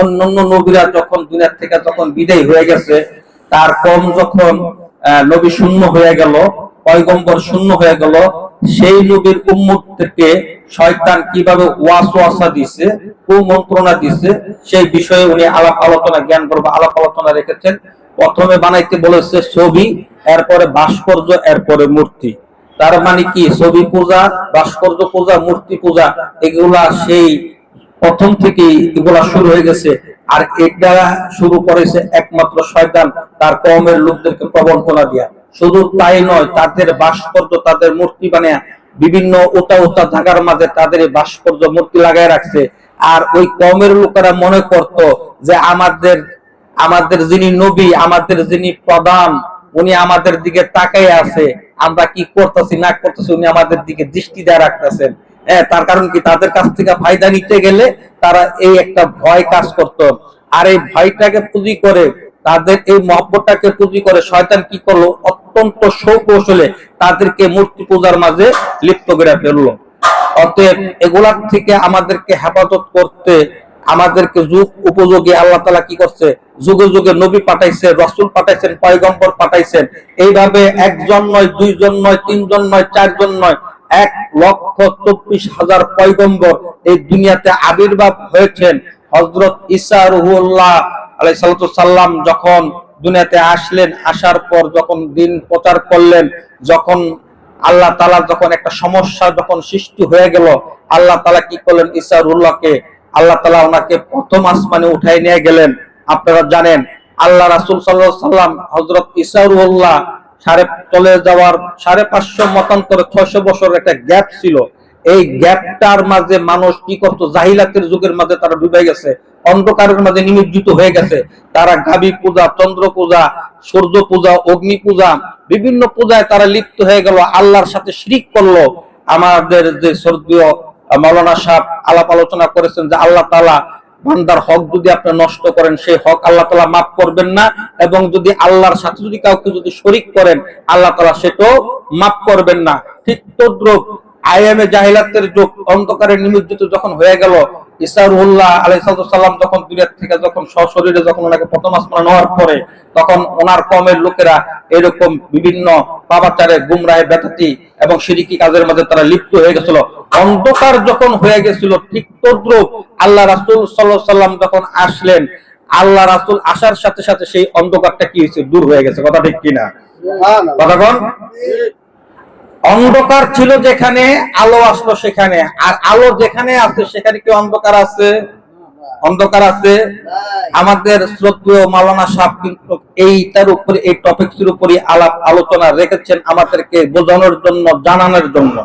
অন্যান্য নবীরা যখন দুনিয়ার থেকে যখন বিদায় হয়ে গেছে, তার কম যখন নবী শূন্য হয়ে গেল, পয়গম্বর শূন্য হয়ে গেল, সেই নবীর উম্মত থেকে শয়তান কীভাবে ওয়াসওয়াসা দিছে, কুমন্ত্রণা দিছে, সেই বিষয়ে উনি আলাপ আলোচনা, জ্ঞান করব আলাপ আলোচনা রেখেছেন। প্রথমে বানাইতে বলেছে ছবি, এরপরে ভাস্কর্য, এরপরে মূর্তি। তার মানে কি? ছবি পূজা, ভাস্কর্য পূজা, মূর্তি পূজা, এগুলা সেই প্রথম থেকেই এগুলা শুরু হয়ে গেছে। আর এটা শুরু করেছে একমাত্র শয়তান, তার কমের লোকদেরকে প্রবঞ্চনা দিয়া। শুধু তাই নয়, তাদের ভাস্কর্য, তাদের মূর্তি বানিয়ে বিভিন্ন ওটা ওটা জায়গার মাঝে তাদের ভাস্কর্য মূর্তি লাগায় রাখছে। আর ওই কমের লোকেরা মনে করত যে আমাদের আমাদের যিনি নবী, আমাদের যিনি প্রধান, উনি আমাদের দিকে তাকাই আছে। আমরা কি করতেছি, না করতেছি, উনি আমাদের দিকে দৃষ্টি দেয়া রাখতেছেন। তার কারণ কি? তাদের কাছ থেকে ফায়দা নিতে গেলে তারা এই একটা ভয় কাজ করত। আর এই ভয়টাকে পুঁজি করে, তাদের এই মহব্বতটাকে পুঁজি করে শয়তান কি করল? অত্যন্ত সৌকৌশলে তাদেরকে মূর্তি পূজার মাঝে লিপ্ত করে ফেলল। অতএব এগুলার থেকে আমাদেরকে হেফাজত করতে, আমাদেরকে যুগ উপযোগী আল্লাহ তালা কি করছে? যুগে যুগে নবী পাঠাইছে রসুল পাঠাইছেন, পয়গম্বর পাঠাইছেন। এইভাবে একজন নয়, দুইজন নয়, তিনজন নয়, চারজন নয় এক লক্ষ চব্বিশ হাজার পয়গম্বর এই দুনিয়াতে আবির্ভাব হয়েছেন। হজরত ইসা রুহুল্লাহ আলাই সাল্লাম যখন দুনিয়াতে আসলেন, আসার পর যখন দিন প্রচার করলেন, যখন আল্লাহ তালা যখন একটা সমস্যা যখন সৃষ্টি হয়ে গেল, আল্লাহ তালা কি করলেন? ইসারুল্লাহকে আল্লাহ তালা ওনাকে প্রথম আসমানে উঠাই নিয়ে গেলেন। আপনারা জানেন, আল্লাহ রাসুল সাল্লাহ সাল্লাম হজরত ইসারুল্লাহ সাড়ে চলে যাওয়ার সাড়ে পাঁচশো মতান্তরে ছয়শো বছর একটা গ্যাপ ছিল। এই গ্যাপটার মাঝে মানুষ কি করতো? জাহিলাতের যুগের মাঝে তারা ডুবে গেছে, অন্ধকারের মাঝে নিমজ্জিত হয়ে গেছে। তারা গাবি পূজা, চন্দ্র পূজা, সূর্য পূজা, অগ্নি পূজা, বিভিন্ন পূজায় তারা লিপ্ত হয়ে গেল, আল্লাহর সাথে শিরিক করল। আমাদের যে স্বর্গীয় মৌলানা সাহেব আলাপ আলোচনা করেছেন যে আল্লাহ তালা বান্দার হক যদি আপনি নষ্ট করেন, সেই হক আল্লাহ তালা মাফ করবেন না। এবং যদি আল্লাহর সাথে যদি কাউকে যদি শরিক করেন, আল্লাহ তালা সেটাও মাফ করবেন না। ঠিক তদ্রুপ আইএমএ জাহিলাতের যুগ, অন্ধকারে নিমজ্জিত যখন হয়ে গেল ইসারুল্লাহ আলাইসাল্লাম যখন দুনিয়া থেকে যখন সশরীরে যখন ওনাকে প্রথম আসমান নেওয়ার পরে, তখন ওনার কমের লোকেরা এরকম বিভিন্ন পাপাচারে গুমরায় ব্যথাতি এবং সিরিকি কাজের মধ্যে তারা লিপ্ত হয়ে গেছিল। অন্ধকার যখন হয়ে গেছিল ঠিক তদ্রুপ আল্লাহ রাসুল সাল্লাহ সাল্লাম যখন আসলেন আল্লাহ রাসুল আসার সাথে সাথে সেই অন্ধকারটা কি হয়েছে? দূর হয়ে গেছে। কথা ঠিক কিনা? কথা অন্ধকার ছিল যেখানে আলো আসলো সেখানে। আর আলো যেখানে আছে সেখানে কি অন্ধকার আছে? অন্ধকার আছে। আমাদের শ্রদ্ধেয় মালানা সাহেব কিন্তু এইটার উপরে এই টপিকসের উপরে আলাপ আলোচনা রেখেছেন আমাদেরকে বোঝানোর জন্য জানানোর জন্য।